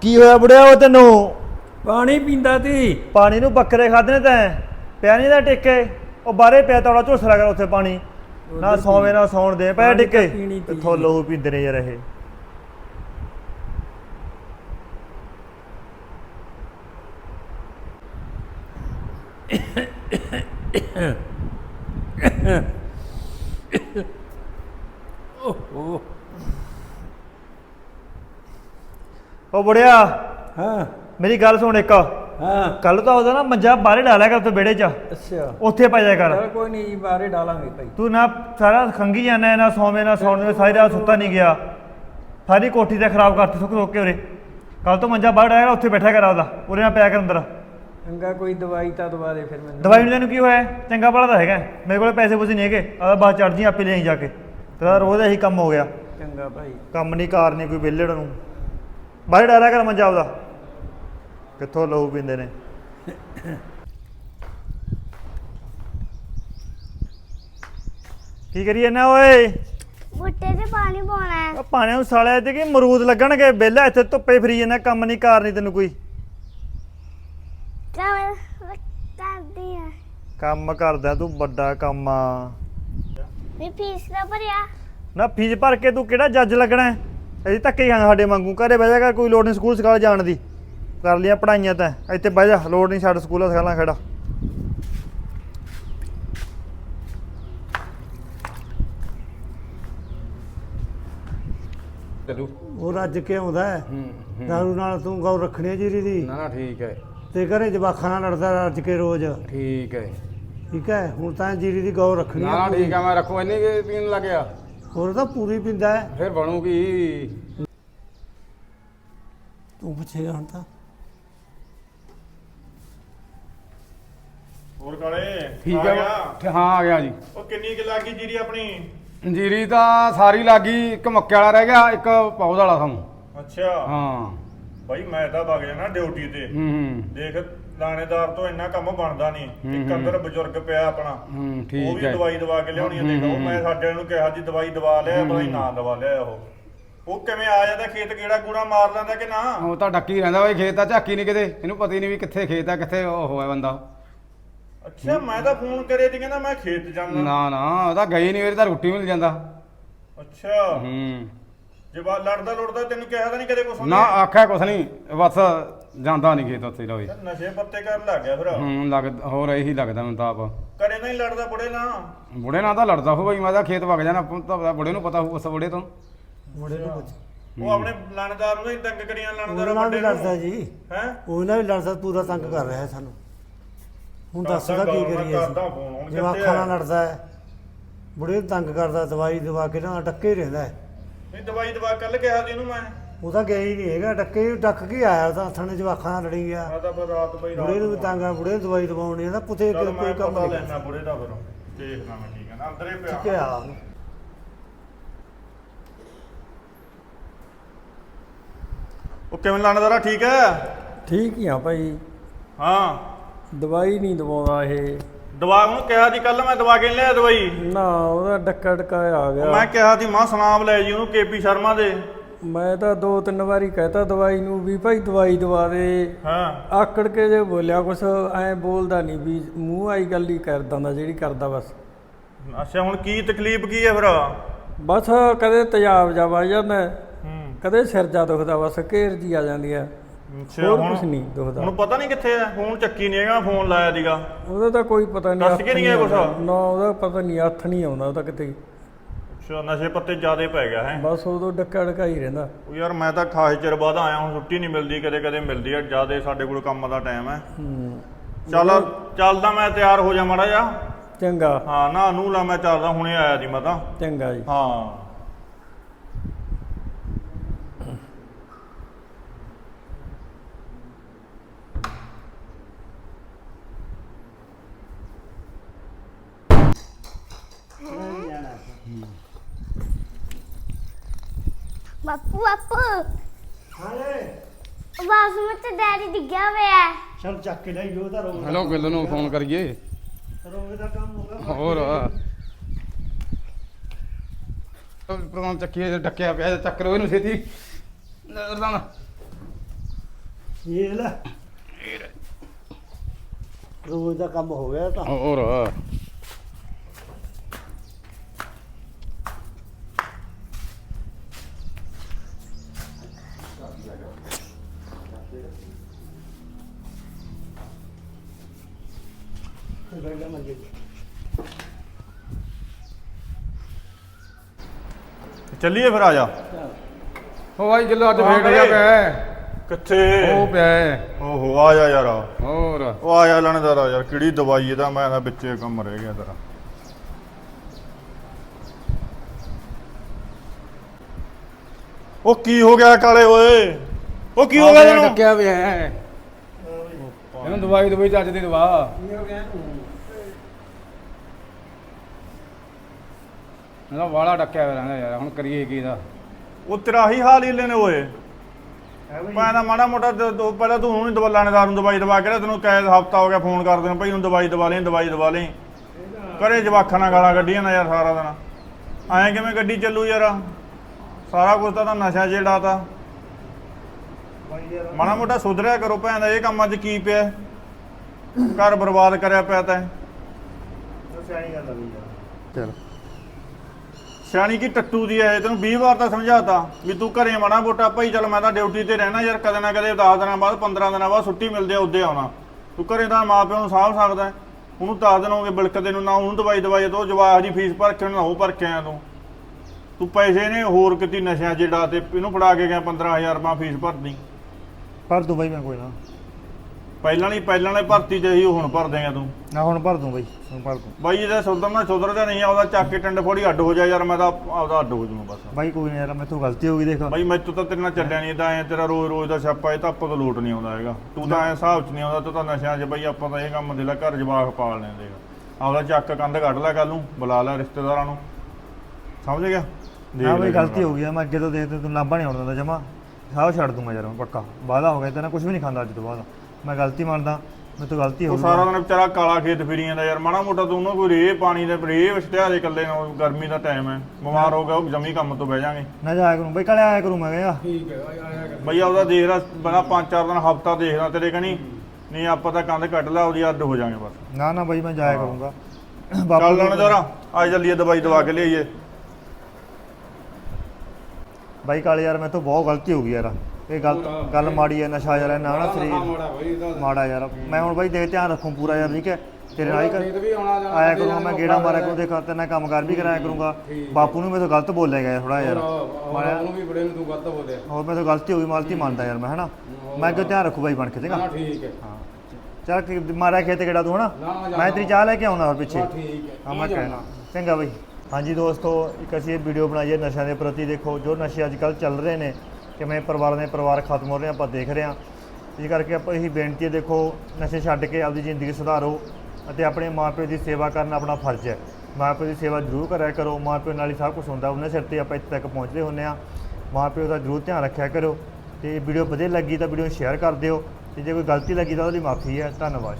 ਕੀ ਹੋਇਆ ਬੁੜਿਆ ਉਹ ਤੈਨੂੰ? ਪਾਣੀ ਪੀਂਦਾ ਤੀ ਪਾਣੀ ਨੂੰ ਬੱਕਰੇ ਖਾਦੇ ਨੇ ਤੈਂ? ਪਿਆ ਨਹੀਂ ਦਾ ਟਿੱਕੇ? ਉਹ ਬਾਹਰੇ ਪਿਆ ਤੌੜਾ ਝੁਲਸਰਾ ਕਰ ਉੱਥੇ ਪਾਣੀ। ਨਾ ਸੌਵੇਂ ਨਾ ਸੌਣ ਦੇ ਪਾਣੀ ਟਿੱਕੇ? ਤਾਂ ਪੀਣੀ ਤੀ। ਕਿੱਥੋਂ ਲਹੂ ਪੀਂਦੇ ਨੇ ਯਾਰ ਇਹ। ਓਹੋ। ਉਹ ਬੁੜਿਆ ਹਾਂ। ਮੇਰੀ ਗੱਲ ਸੁਣ ਇੱਕ। ਹਾਂ। ਕੱਲ ਤਾਂ ਉਹਦਾ ਨਾ ਮੰਜਾ ਬਾਹਰੇ ਡਾਲਿਆ ਕਰ ਉੱਥੇ ਵਿਹੜੇ 'ਚ। ਅੱਛਾ। ਉੱਥੇ ਪੈ ਕਰ। ਚਲ ਕੋਈ ਨਹੀਂ ਜੀ ਬਾਹਰੇ ਡਾਲਾਂਗੇ ਭਾਈ। ਤੂੰ ਨਾ ਸਾਰਾ ਖੰਗੀ ਜਾਂਦਾ ਨਾ ਸੌਵੇਂ ਨਾ ਸੌਣ ਦੇ ਸਾਰੀ ਰਾਤ ਸੁੱਤਾ ਨਹੀਂ ਗਿਆ। ਸਾਰੀ ਕੋਠੀ ਤੇ ਖਰਾਬ ਕਰਤੀ ਸੁੱਕ ਸੁੱਕ ਕੇ ਉਰੇ। ਕੱਲ ਤੋਂ ਮੰਜਾ ਬਾਹਰ ਡਾਇਆ ਕਰ, ਉੱਥੇ ਬੈਠਾ ਕਰ ਆਪਦਾ ਉਰੇ ਨਾ ਪਿਆ ਕਰ ਅੰਦਰ। ਚੰਗਾ ਕੋਈ ਦਵਾਈ ਤਾਂ ਦਵਾ ਦੇ ਫਿਰ ਮੈਨੂੰ। ਦਵਾਈ ਨੂੰ ਤੈਨੂੰ ਕੀ ਹੋਇਆ ਚੰਗਾ ਭਲਾ ਤਾਂ ਹੈਗਾ ਮੇਰੇ ਕੋਲ ਪੈਸੇ ਪੂਸੇ ਨਹੀਂ ਹੈਗੇ। ਆਦਾ ਬਾਅਦ ਚੜ ਜੀ ਆਪੇ ਲਈ ਜਾ ਕੇ। ਤੇਰਾ ਰੋਜ਼ ਦਾ ਇਹੀ ਕੰਮ ਹੋ ਗਿਆ। ਚੰਗਾ ਭਾਈ। ਕੰਮ ਨਹੀਂ ਕਾਰ ਨਹੀਂ ਕੋਈ ਵਿਹਲੜ ਨੂੰ। ਬਾਹਰ ਡਾਲਿਆ ਕਰ ਮੰਜਾ ਆਪਦਾ। ਕਿੱਥੋਂ ਲਹੂ ਪੀਂਦੇ ਨੇ? ਕੀ ਕਰੀਏ ਨਾ ਓਏ? ਬੁੱਟੇ ਤੇ ਪਾਣੀ ਪਾਉਣਾ ਹੈ। ਆ ਪਾਣੀ ਨੂੰ ਸਾਲਿਆ ਤੇ ਕਿ ਮਰੂਦ ਲੱਗਣਗੇ। ਵਿਹਲਾ ਇੱਥੇ ਧੁੱਪੇ ਫਰੀ ਜਾਂਦਾ ਕੰਮ ਨਹੀਂ ਕਾਰ ਨਹੀਂ ਤੈਨੂੰ ਕੋਈ। ਚੱਲ ਮੈਂ ਕਰਦੀ ਆ ਕੰਮ ਕਰਦਾ ਤੂੰ ਵੱਡਾ ਕੰਮ ਆ। ਵੀ ਫੀਸ ਦਾ ਭਰਿਆ। ਨਾ ਫੀਸ ਭਰ ਕੇ ਤੂੰ ਕਿਹੜਾ ਜੱਜ ਲੱਗਣਾ ਹੈ? ਅਸੀਂ ਧੱਕੇ ਖਾਂ ਸਾਡੇ ਵਾਂਗੂ। ਘਰੇ ਬਹਿ ਜਾ ਕਰ ਕੋਈ ਲੋੜ ਨਹੀਂ ਸਕੂਲ ਸਕਾਲ ਜਾਣ ਦੀ। ਕਰ ਲੀਆਂ ਪੜਾਈਆਂ ਤਾਂ ਇੱਥੇ ਬਹਿ ਜਾ ਲੋੜ ਨਹੀਂ ਛੱਡ ਸਕੂਲਾਂ ਸਕਾਲਾਂ ਖੜਾ। ਚਲੂ। ਉਹ ਰੱਜ ਕੇ ਆਉਂਦਾ ਹੈ। ਹੂੰ ਦਾਰੂ ਨਾਲ ਤੂੰ ਗੌ ਰੱਖਣੀ ਹੈ ਜੀਰੀ ਦੀ। ਨਾ ਨਾ ਠੀਕ ਹੈ। ਤੇ ਘਰੇ ਜਵਾਖਾਂ ਨਾਲ ਲੜਦਾ ਰੱਜ ਕੇ ਰੋਜ਼। ਠੀਕ ਹੈ। ਠੀਕ ਹੈ ਹੁਣ ਤਾਂ ਜੀਰੀ ਦੀ ਗੌ ਰੱਖਣੀ ਨਾ ਨਾ ਹੈ ਠੀਕ ਹੈ ਮੈਂ ਰੱਖੂ। ਇੰਨੀ ਕੁ ਪੀਣ ਲੱਗ ਗਿਆ ਹੋਰ ਤਾਂ ਪੂਰੀ ਪਿੰਦਾ ਹੈ। ਫਿਰ ਬਣੂਗੀ। ਤੂੰ ਪੁੱਛੇਗਾ ਹੁਣ ਤਾਂ। ਹੋਰ ਕਾਲੇ ਠੀਕ ਆ ਹੈ। ਗਿਆ? ਹਾਂ ਆ ਗਿਆ ਜੀ। ਉਹ ਕਿੰਨੀ ਕਿ ਲੱਗੀ ਜੀਰੀ ਆਪਣੀ? ਜੀਰੀ ਤਾਂ ਸਾਰੀ ਲੱਗੀ ਇੱਕ ਮੱਕੇ ਵਾਲਾ ਰਹਿ ਗਿਆ ਇੱਕ ਪੌਦ ਵਾਲਾ ਸਾਨੂੰ। ਅੱਛਾ। ਹਾਂ। ਬਾਈ ਮੈਂ ਤਾਂ ਵਗ ਜਾਣਾ ਡਿਊਟੀ ਤੇ। ਹੂੰ ਹੂੰ। ਦੇਖ ਲਾਣੇਦਾਰ ਤੋਂ ਇੰਨਾ ਕੰਮ ਬਣਦਾ ਨਹੀਂ। ਹੂੰ, ਇੱਕ ਹੂੰ। ਅੰਦਰ ਬਜ਼ੁਰਗ ਪਿਆ ਆਪਣਾ ਹੂੰ ਉਹ ਠੀਕ ਵੀ ਹੈ। ਦਵਾਈ ਦਵਾ ਕੇ ਲਿਆਉਣੀ ਹੈ ਹੂੰ, ਦੇਖੋ ਹੂੰ, ਮੈਂ ਸਾਡੇ ਨੂੰ ਕਿਹਾ ਜੀ ਦਵਾਈ ਦਵਾ ਲਿਆ ਬਈ ਨਾ ਦਵਾ ਲਿਆ ਉਹ। ਉਹ ਕਿਵੇਂ ਆ ਜਾਂਦਾ ਖੇਤ ਕਿਹੜਾ ਕੂੜਾ ਮਾਰ ਲੈਂਦਾ ਕਿ ਨਾ? ਉਹ ਤਾਂ ਡੱਕੀ ਰਹਿੰਦਾ ਬਈ ਖੇਤ ਤਾਂ ਝਾਕੀ ਨਹੀਂ ਕਿਤੇ। ਇਹਨੂੰ ਪਤਾ ਹੀ ਨਹੀਂ ਵੀ ਕਿੱਥੇ ਖੇਤ ਆ ਕਿੱਥੇ ਉਹ ਹੋਇਆ ਬੰਦਾ ਅੱਛਾ ਮੈਂ ਤਾਂ ਫੋਨ ਕਰੇ ਸੀ ਕਹਿੰਦਾ ਮੈਂ ਖੇਤ ਜਾਣਾ। ਨਾ ਨਾ ਉਹ ਤਾਂ ਗਈ ਨਹੀਂ ਵੇਰੇ ਤਾਂ ਰੋਟੀ ਮਿਲ ਜਾਂਦਾ। ਅੱਛਾ। ਹੂੰ। ਜੇ ਬਾ ਲੜਦਾ ਲੁੜਦਾ ਤੈਨੂੰ ਕਿਹਾ ਤਾਂ ਨਹੀਂ ਕਦੇ ਕੁਛ ਨਾ ਆਖਿਆ ਕੁਛ ਨਹੀਂ। ਬਸ ਜਾਂਦਾ ਨਹੀਂ ਖੇਤ ਉੱਥੇ ਲੋਈ ਨਸ਼ੇ ਪੱਤੇ ਕਰਨ ਲੱਗ ਗਿਆ ਫਿਰ। ਹੂੰ ਲੱਗ ਹੋਰ ਇਹੀ ਲੱਗਦਾ ਮੈਨੂੰ ਤਾਂ ਆਪ। ਕਰੇ ਨਹੀਂ ਲੜਦਾ ਬੁੜੇ ਨਾਲ। ਬੁੜੇ ਨਾਲ ਤਾਂ ਲੜਦਾ ਹੋ ਬਈ ਮੈਂ ਤਾਂ ਖੇਤ ਵਗ ਜਾਣਾ ਤਾਂ ਪਤਾ, ਬੁੜੇ ਨੂੰ ਪਤਾ ਹੋਊ ਉਸ ਬੁੜੇ ਤੋਂ। ਮੁੰਡੇ ਨੂੰ ਪੁੱਛ। ਉਹ ਆਪਣੇ ਲਾਣੇਦਾਰ ਨੂੰ ਹੀ ਤੰਗ ਕਰੀਆਂ ਲਾਣੇਦਾਰ ਉਹਦੇ ਨਾਲ ਵੀ ਲੜਦਾ ਜੀ। ਹੈ? ਉਹ ਨਾਲ ਵੀ ਲੜਦਾ ਪੂਰਾ ਤੰਗ ਕਰ ਰਿਹਾ ਹੈ ਸਾਨੂੰ। ਹੁਣ ਦੱਸਦਾ ਕੀ ਕਰੀਏ ਕਰਦਾ ਫੋਨ ਹੁਣ ਅਸੀਂ ਕਿੱਥੇ ਜਵਾਖਾਂ ਨਾਲ ਲੜਦਾ ਹੈ। ਬੁੜੇ ਨੂੰ ਤੰਗ ਕਰਦਾ ਦਵਾਈ ਦਵਾ ਕੇ ਨਾ ਡੱਕੇ ਹੀ ਰਹਿੰਦਾ ਹੈ। ਨਹੀਂ ਦਵਾਈ ਦਵਾ ਕੱਲ ਕਿਹਾ ਸੀ ਇਹਨੂੰ ਮੈਂ। ਉਹ ਤਾਂ ਗਿਆ ਹੀ ਨਹੀਂ ਹੈਗਾ ਡੱਕੇ ਡੱਕ ਕੇ ਆਇਆ ਉਹ ਤਾਂ ਥਾਣੇ ਜਵਾਖਾਂ ਨਾਲ ਲੜੀ ਗਿਆ ਮੈਂ ਤਾਂ ਫਿਰ ਰਾਤ ਬਈ ਰਾਤ ਬੁੜੇ ਨੂੰ ਵੀ ਤੰਗ ਆ ਬੁੜੇ ਨੂੰ ਦਵਾਈ ਦਵਾਉਣੀ ਹੈ ਤਾਂ ਪੁੱਤੇ ਚੱਲ ਕੋਈ ਮੈਂ ਕੰਮ ਪਤਾ ਨਹੀਂ। ਲੈਣਾ ਬੁੜੇ ਦਾ ਫਿਰ ਦੇਖਣਾ ਮੈਂ ਠੀਕ ਹੈ ਨਾ ਅੰਦਰੇ ਪਿਆ। ਉਹ ਕਿਵੇਂ ਲਾਣੇਦਾਰਾ ਠੀਕ ਹੈ? ਠੀਕ ਹੀ ਆ ਭਾਈ। ਹਾਂ। ਦਵਾਈ ਨਹੀਂ ਦਵਾਉਂਦਾ ਇਹ। ਦਵਾ ਉਹਨੂੰ ਕਿਹਾ ਸੀ ਕੱਲ ਮੈਂ ਦਵਾ ਕੇ ਨੀ ਲਿਆ ਦਵਾਈ। ਨਾ ਉਹਦਾ ਡੱਕਾ ਡੱਕਾ ਆ ਗਿਆ। ਮੈਂ ਕਿਹਾ ਸੀ ਮਾਂ ਸੁਨਾਮ ਲੈ ਜੀ ਉਹਨੂੰ ਕੇਪੀ ਸ਼ਰਮਾ ਦੇ। ਮੈਂ ਤਾਂ ਦੋ ਤਿੰਨ ਵਾਰੀ ਕਹਿਤਾ ਦਵਾਈ ਨੂੰ ਵੀ ਭਾਈ ਦਵਾਈ ਦਵਾ ਦੇ। ਹਾਂ। ਆਕੜ ਕੇ ਜੇ ਬੋਲਿਆ ਕੁਛ ਐ ਬੋਲਦਾ ਨਹੀਂ ਵੀ ਮੂੰਹ ਆਈ ਗੱਲ ਹੀ ਕਰ ਦਿੰਦਾ ਜਿਹੜੀ ਕਰਦਾ ਬਸ। ਅੱਛਾ ਹੁਣ ਕੀ ਤਕਲੀਫ ਕੀ ਹੈ ਫਿਰ? ਬਸ ਕਦੇ ਤੇਜ਼ਾਬ ਜਾ ਵੱਜ ਜਾਂਦਾ। ਹੈ, ਹੂੰ ਕਦੇ ਸਿਰ ਜਾ ਦੁਖਦਾ ਬਸ ਘੇਰ ਜੀ ਆ ਜਾਂਦੀ ਆ। ਅੱਛਾ ਹੋਰ ਹੁਣ ਕੁਛ ਨਹੀਂ ਦੁਖਦਾ ਹੁਣ ਪਤਾ ਨਹੀਂ ਕਿੱਥੇ ਹੈ ਫੋਨ ਚੱਕੀ ਨਹੀਂ ਹੈਗਾ ਫੋਨ ਲਾਇਆ ਸੀਗਾ। ਉਹਦਾ ਤਾਂ ਕੋਈ ਪਤਾ ਨਹੀਂ ਦੱਸ ਕੇ ਨਹੀਂ ਗਿਆ ਕੁਛ? ਨਾ ਉਹਦਾ ਪਤਾ ਨਹੀਂ ਹੱਥ ਨਹੀਂ ਆਉਂਦਾ ਉਹ ਤਾਂ ਕਿਤੇ। ਅੱਛਾ ਨਸ਼ੇ ਪੱਤੇ ਜ਼ਿਆਦੇ ਪੈ ਗਿਆ ਹੈ? ਬਸ ਉਦੋਂ ਡੱਕਾ ਡਕਾ ਹੀ ਰਹਿੰਦਾ। ਉਹ ਯਾਰ ਮੈਂ ਤਾਂ ਖਾਸ ਚਿਰ ਬਾਅਦ ਆਇਆ ਹੁਣ ਛੁੱਟੀ ਨਹੀਂ ਮਿਲਦੀ ਕਦੇ ਕਦੇ ਮਿਲਦੀ ਆ ਜਿਆਦੇ ਸਾਡੇ ਕੋਲ ਕੰਮ ਦਾ ਟਾਈਮ ਹੈ। ਹੂੰ। ਚੱਲ ਚੱਲਦਾ ਮੈਂ ਤਿਆਰ ਹੋ ਜਾ ਮਾੜਾ ਜਾ ਚੰਗਾ। ਹਾਂ ਨਾ ਨੂੰ ਲਾ ਮੈਂ ਚੱਲਦਾ ਹੁਣੇ ਆਇਆ ਜੀ ਮੈਂ ਤਾਂ। ਚੰਗਾ ਜੀ। ਹਾਂ। ਬਾਪੂ ਬਾਪੂ। ਹਾਲੇ ਬਾਥਰੂਮ ਚ ਡੈਡੀ ਡਿੱਗਿਆ ਹੋਇਆ ਹੈ। ਚਲ ਚੱਕ ਕੇ ਲਈ ਜੋ ਤਾਂ ਰੋਗ ਹੈਲੋ ਗਿੱਲ ਨੂੰ ਫੋਨ ਕਰੀਏ। ਰੋਗ ਦਾ ਕੰਮ ਹੋਰ। ਪ੍ਰਧਾਨ ਚੱਕੀਏ ਡੱਕਿਆ ਪਿਆ ਚੱਕ ਲੋ ਇਹਨੂੰ ਛੇਤੀ। ਰਦਾਨਾ ਇਹ ਲੈ ਰੋਜ਼ ਦਾ ਕੰਮ ਹੋ ਗਿਆ ਤਾਂ। ਹੋਰ। ਚੱਲੀਏ ਫਿਰ ਆ ਜਾ। ਉਹ ਭਾਈ ਜਿੱਲੋ ਅੱਜ ਫੇਟ ਗਿਆ ਪਿਆ ਹੈ। ਕਿੱਥੇ? ਉਹ ਪਿਆ ਹੈ। ਓਹੋ ਆ ਜਾ ਯਾਰ। ਹੋਰ। ਉਹ ਆ ਜਾ ਲੈਣਦਾਰਾ ਯਾਰ ਕਿਹੜੀ ਦਵਾਈ ਇਹਦਾ ਮੈਂ ਤਾਂ ਵਿੱਚੇ ਕੰਮ ਰਹਿ ਗਿਆ ਤੇਰਾ। ਉਹ ਕੀ ਹੋ ਗਿਆ ਕਾਲੇ ਓਏ? ਉਹ ਕੀ ਹੋ ਗਿਆ ਤੈਨੂੰ? ਟੱਕਿਆ ਪਿਆ ਹੈ। ਇਹਨੂੰ ਦਵਾਈ ਦਵਾਈ ਚੱਜ ਦੀ ਦਵਾ। ਇਹਦਾ ਵਾਲਾ ਟੱਕਿਆ ਹੋਇਆ ਰਹਿੰਦਾ ਯਾਰ ਹੁਣ ਕਰੀਏ ਕੀ ਦਾ। ਉਹ ਤੇਰਾ ਹੀ ਹਾਲ ਹੀ ਲੈਨੇ ਓਏ। ਮੈਂ ਤਾਂ ਮਾੜਾ ਮੋਟਾ ਦ- ਦੋ- ਪਹਿਲਾਂ ਤੂੰ ਹੁਣ ਦਵਾ ਲੈਣਦਾਰ ਨੂੰ ਦਵਾਈ ਦਵਾ ਕੇ ਨਾ ਤੈਨੂੰ ਕੈਦ ਹਫਤਾ ਹੋ ਗਿਆ ਫੋਨ ਕਰਦੇ ਨੂੰ ਭਾਈ ਨੂੰ ਦਵਾਈ ਦਵਾ ਲਈ ਦਵਾਈ ਦਵਾ ਲਈ। ਕਰੇ ਜਵਾਖਾਂ ਨਾਲ ਗਾਲਾਂ ਕੱਢੀਆਂ ਨਾ ਯਾਰ ਸਾਰਾ ਦਿਨ। ਐਂ ਕਿਵੇਂ ਗੱਡੀ ਚੱਲੂ ਯਾਰ? ਸਾਰਾ ਕੁਝ ਤਾਂ ਤਾਂ ਨਸ਼ਾ ਜਿਹੜਾ ਤਾਂ। ਮਾੜਾ ਮੋਟਾ ਸੁਧਰਿਆ ਕਰੋ ਭੈਣ ਦਾ ਇਹ ਕੰਮਾਂ 'ਚ ਕੀ ਪਿਆ? ਘਰ ਬਰਬਾਦ ਕਰਿਆ ਪਿਆ ਤੈਂ। ਸਿਆਣੀ ਗੱਲ ਆ ਬਈ ਯਾਰ। ਚਲ। ਸਿਆਣੀ ਕੀ ਟੱਟੂ ਦੀ ਐ ਤੈਨੂੰ 20 ਵਾਰ ਤਾਂ ਸਮਝਾਤਾ ਵੀ ਤੂੰ ਘਰੇ ਮਾੜਾ ਮੋਟਾ ਭਾਈ ਚੱਲ ਮੈਂ ਤਾਂ ਡਿਊਟੀ ਤੇ ਰਹਿਣਾ ਯਾਰ, ਕਦੇ ਨਾ ਕਦੇ 10 ਦਿਨਾਂ ਬਾਅਦ 15 ਦਿਨਾਂ ਬਾਅਦ ਛੁੱਟੀ ਮਿਲਦੀ ਆ ਉੱਦੇ ਆਉਣਾ। ਤੂੰ ਘਰੇ ਦਾ ਮਾਂ ਪਿਓ ਨੂੰ ਸਾਂਭ ਸਕਦਾ ਉਹਨੂੰ 10 ਦਿਨ ਹੋ ਗਏ ਬਿਲਕਦੇ ਨੂੰ ਨਾ ਉਹਨੂੰ ਦਵਾਈ ਦਵਾਈ ਦੋ ਜਵਾਬ ਦੀ ਫੀਸ ਭਰ ਕੇ ਨਾ ਉਹ ਭਰ ਕੇ ਆਇਆ ਤੂੰ। ਤੂੰ ਪੈਸੇ ਨੇ ਹੋਰ ਕਿਤੇ ਨਸ਼ਿਆਂ ਜਿਹੜਾ ਤੇ ਇਹਨੂੰ ਫੜਾ ਕੇ ਗਿਆ 15000 ਰੁਪਏ ਫੀਸ ਭਰਦੀ ਭਰ ਦੂੰ ਬਈ ਮੈਂ ਕੋਈ ਨਾ। ਪਹਿਲਾਂ ਨਹੀਂ ਪਹਿਲਾਂ ਵਾਲੇ ਭਰਤੀ ਤੇ ਹੀ ਹੁਣ ਭਰ ਦੇਗਾ ਤੂੰ। ਨਾ ਹੁਣ ਭਰ ਦੂੰ ਬਈ ਹੁਣ ਭਰ ਦੂੰ। ਬਾਈ ਇਹਦਾ ਸੁਧਰਨਾ ਸੁਧਰਦਾ ਨਹੀਂ ਆਉਂਦਾ ਚੱਕ ਕੇ ਟੰਡ ਫੋੜੀ ਅੱਡ ਹੋ ਜਾ ਯਾਰ ਮੈਂ ਤਾਂ ਆਪਦਾ ਅੱਡ ਹੋ ਜੂਗਾ ਬਸ। ਬਾਈ ਕੋਈ ਨਹੀਂ ਯਾਰ ਮੈਥੋਂ ਗਲਤੀ ਹੋ ਗਈ ਦੇਖ। ਬਾਈ ਮੈਥੋਂ ਤਾਂ ਤੇਰੇ ਨਾਲ ਚੱਲਿਆ ਨਹੀਂ ਤਾਂ ਐ ਤੇਰਾ ਰੋਜ਼ ਰੋਜ਼ ਦਾ ਛਾਪਾ ਇਹ ਤਾਂ ਆਪਾਂ ਤੋਂ ਲੋਟ ਨਹੀਂ ਆਉਂਦਾ ਹੈਗਾ। ਤੂੰ ਤਾਂ ਐ ਹਿਸਾਬ 'ਚ ਨਹੀਂ ਆਉਂਦਾ ਤੂੰ ਤਾਂ ਨਸ਼ਿਆਂ 'ਚ ਬਈ ਆਪਾਂ ਤਾਂ ਇਹ ਕੰਮ ਦੇ ਲੈ ਘਰ ਜਵਾਕ ਪਾਲ ਲੈਂਦੇ ਆ। ਆਪਦਾ ਚੱਕ ਕੰਧ ਕੱਢ ਲੈ ਕੱਲ ਨੂੰ ਬੁਲਾ ਲੈ ਰਿਸ਼ਤੇਦਾਰਾਂ ਨੂੰ। ਸਮਝ ਗਿਆ? ਲੈ ਬਈ ਗਲਤੀ ਹੋ ਗਈ ਆ ਮੈਂ ਅੱਗੇ ਤੋਂ ਦੇਖਦੇ ਤੂੰ ਲਾਂਭਾ ਨਹੀਂ ਆਉਣ ਦਿੰਦਾ ਜਮਾ। ਸਾਹ ਛੱਡ ਦੂੰਗਾ ਯਾਰ ਮੈਂ ਪੱਕਾ। ਵਾਦਾ ਹੋ ਗਿਆ ਤੇ ਨਾ ਕੁਝ ਵੀ ਨਹੀਂ ਖਾਂਦਾ ਅੱਜ ਤੋਂ ਬਾਅਦ। ਮੈਂ ਗਲਤੀ ਮੰਨਦਾ ਮੇਰੇ ਤੋਂ ਗਲਤੀ ਹੋ ਉਹ ਗਈ ਸਾਰਾ ਦਿਨ ਵਿਚਾਰਾ ਕਾਲਾ ਖੇਤ ਫਿਰੀ ਜਾਂਦਾ ਯਾਰ ਮਾੜਾ ਮੋਟਾ ਤੂੰ ਉਹਨੂੰ ਕੋਈ ਰੇ ਪਾਣੀ ਦੇ ਰੇ ਵਸਟਿਆ ਦੇ ਇਕੱਲੇ ਨੂੰ ਗਰਮੀ ਦਾ ਟਾਈਮ ਹੈ। ਬਿਮਾਰ ਹੋ ਗਿਆ ਉਹ ਜਮੀ ਕੰਮ ਤੋਂ ਬਹਿ ਜਾਾਂਗੇ ਨਾ ਜਾਇਆ ਕਰੂੰ ਬਈ ਕਾਲੇ ਆਇਆ ਕਰੂੰ ਮੈਂ ਕਿਹਾ। ਠੀਕ ਹੈ ਆਇਆ ਕਰ। ਬਈ ਆਪਦਾ ਦੇਖ ਲੈ ਬਣਾ ਪੰਜ ਚਾਰ ਦਿਨ ਹਫਤਾ ਦੇਖਦਾ ਤੇਰੇ ਕਣੀ ਨਹੀਂ ਆਪਾਂ ਤਾਂ ਕੰਧ ਕੱਢ ਲੈ ਉਹਦੀ ਅੱਡ ਹੋ ਜਾਾਂਗੇ ਬਸ। ਨਾ ਨਾ ਬਈ ਮੈਂ ਜਾਇਆ ਕਰੂੰਗਾ। ਚੱਲ ਲੈਣ ਜਰਾ ਆ ਚੱਲੀਏ ਦਵਾਈ ਦਵਾ ਕੇ ਲਿਆਈਏ। ਬਾਈ ਕਾਲੇ ਯਾਰ ਮੇਰੇ ਤੋਂ ਬਹੁਤ ਗਲਤੀ ਹੋ ਗਈ ਯਾਰ। ਇਹ ਗੱਲ ਗੱਲ ਮਾੜੀ ਹੈ ਨਸ਼ਾ ਯਾਰ ਨਾ ਨਾ ਸਰੀਰ। ਮਾੜਾ ਯਾਰ। ਮੈਂ ਹੁਣ ਬਾਈ ਦੇ ਧਿਆਨ ਰੱਖੂੰ ਪੂਰਾ ਯਾਰ ਠੀਕ ਹੈ? ਤੇਰੇ ਨਾਲ ਹੀ ਕਰ ਆਇਆ ਕਰੂੰਗਾ ਮੈਂ ਗੇੜਾ ਮਾਰਿਆ ਕਰੂੰ ਦੇਖਾ ਤੇ ਨਾ ਕੰਮ ਕਰ ਵੀ ਕਰਾਇਆ ਕਰੂੰਗਾ। ਬਾਪੂ ਨੂੰ ਮੇਰੇ ਤੋਂ ਗਲਤ ਬੋਲਿਆ ਗਿਆ ਥੋੜਾ ਯਾਰ। ਮਾਰਿਆ ਉਹਨੂੰ ਵੀ ਬੜੇ ਨੂੰ ਤੂੰ ਗਲਤ ਬੋਲਿਆ। ਹੋਰ ਮੇਰੇ ਤੋਂ ਗਲਤੀ ਹੋ ਗਈ ਮਾਲਤੀ ਮੰਨਦਾ ਯਾਰ ਮੈਂ ਹਨਾ? ਮੈਂ ਅੱਗੇ ਧਿਆਨ ਰੱਖੂ ਬਾਈ ਬਣ ਕੇ ਚੰਗਾ ਠੀਕ ਹੈ। ਹਾਂ। ਚੱਲ ਕਿ ਮਾਰਿਆ ਖੇਤ ਕਿਹੜਾ ਤੂੰ ਹਨਾ? ਮੈਂ ਤੇਰੀ ਚਾਹ ਲੈ ਕੇ ਹੋਰ ਪਿੱਛੇ। ਠੀਕ ਹੈ। ਹਾਂ ਮੈਂ ਕਹਿਣਾ। ਚੰਗਾ ਬਈ। ਹਾਂਜੀ ਦੋਸਤੋ ਇੱਕ ਅਸੀਂ ਇਹ ਵੀਡੀਓ ਬਣਾਈ ਹੈ ਨਸ਼ਿਆਂ ਦੇ ਪ੍ਰਤੀ ਦੇਖੋ ਜੋ ਨਸ਼ੇ ਅੱਜ ਕੱਲ੍ਹ ਚੱਲ ਰਹੇ ਨੇ ਕਿਵੇਂ ਪਰਿਵਾਰਾਂ ਦੇ ਪਰਿਵਾਰ ਖਤਮ ਹੋ ਰਹੇ ਆ, ਆਪਾਂ ਦੇਖ ਰਹੇ ਹਾਂ ਇਸ ਕਰਕੇ ਆਪਾਂ ਇਹੀ ਬੇਨਤੀ ਹੈ ਦੇਖੋ ਨਸ਼ੇ ਛੱਡ ਕੇ ਆਪਦੀ ਜ਼ਿੰਦਗੀ ਸੁਧਾਰੋ ਅਤੇ ਆਪਣੇ ਮਾਪਿਓ ਦੀ ਸੇਵਾ ਕਰਨਾ ਆਪਣਾ ਫਰਜ਼ ਹੈ। ਮਾਪਿਓ ਦੀ ਸੇਵਾ ਜ਼ਰੂਰ ਕਰਿਆ ਕਰੋ ਮਾਪਿਓ ਨਾਲ ਹੀ ਸਭ ਕੁਝ ਹੁੰਦਾ ਉਹਨਾਂ ਸਿਰ ਤੇ ਆਪਾਂ ਇੱਥੇ ਤੱਕ ਪਹੁੰਚਦੇ ਹੁੰਦੇ ਆ। ਮਾਪਿਓ ਦਾ ਜ਼ਰੂਰ ਧਿਆਨ ਰੱਖਿਆ ਕਰੋ ਤੇ ਵੀਡੀਓ ਵਧੀਆ ਲੱਗੀ ਤਾਂ ਵੀਡੀਓ ਨੂੰ ਸ਼ੇਅਰ ਕਰ ਦਿਓ ਤੇ ਜੇ ਕੋਈ ਗਲਤੀ ਲੱਗੀ ਤਾਂ ਉਹਦੀ ਮਾਫੀ ਹੈ। ਧੰਨਵਾਦ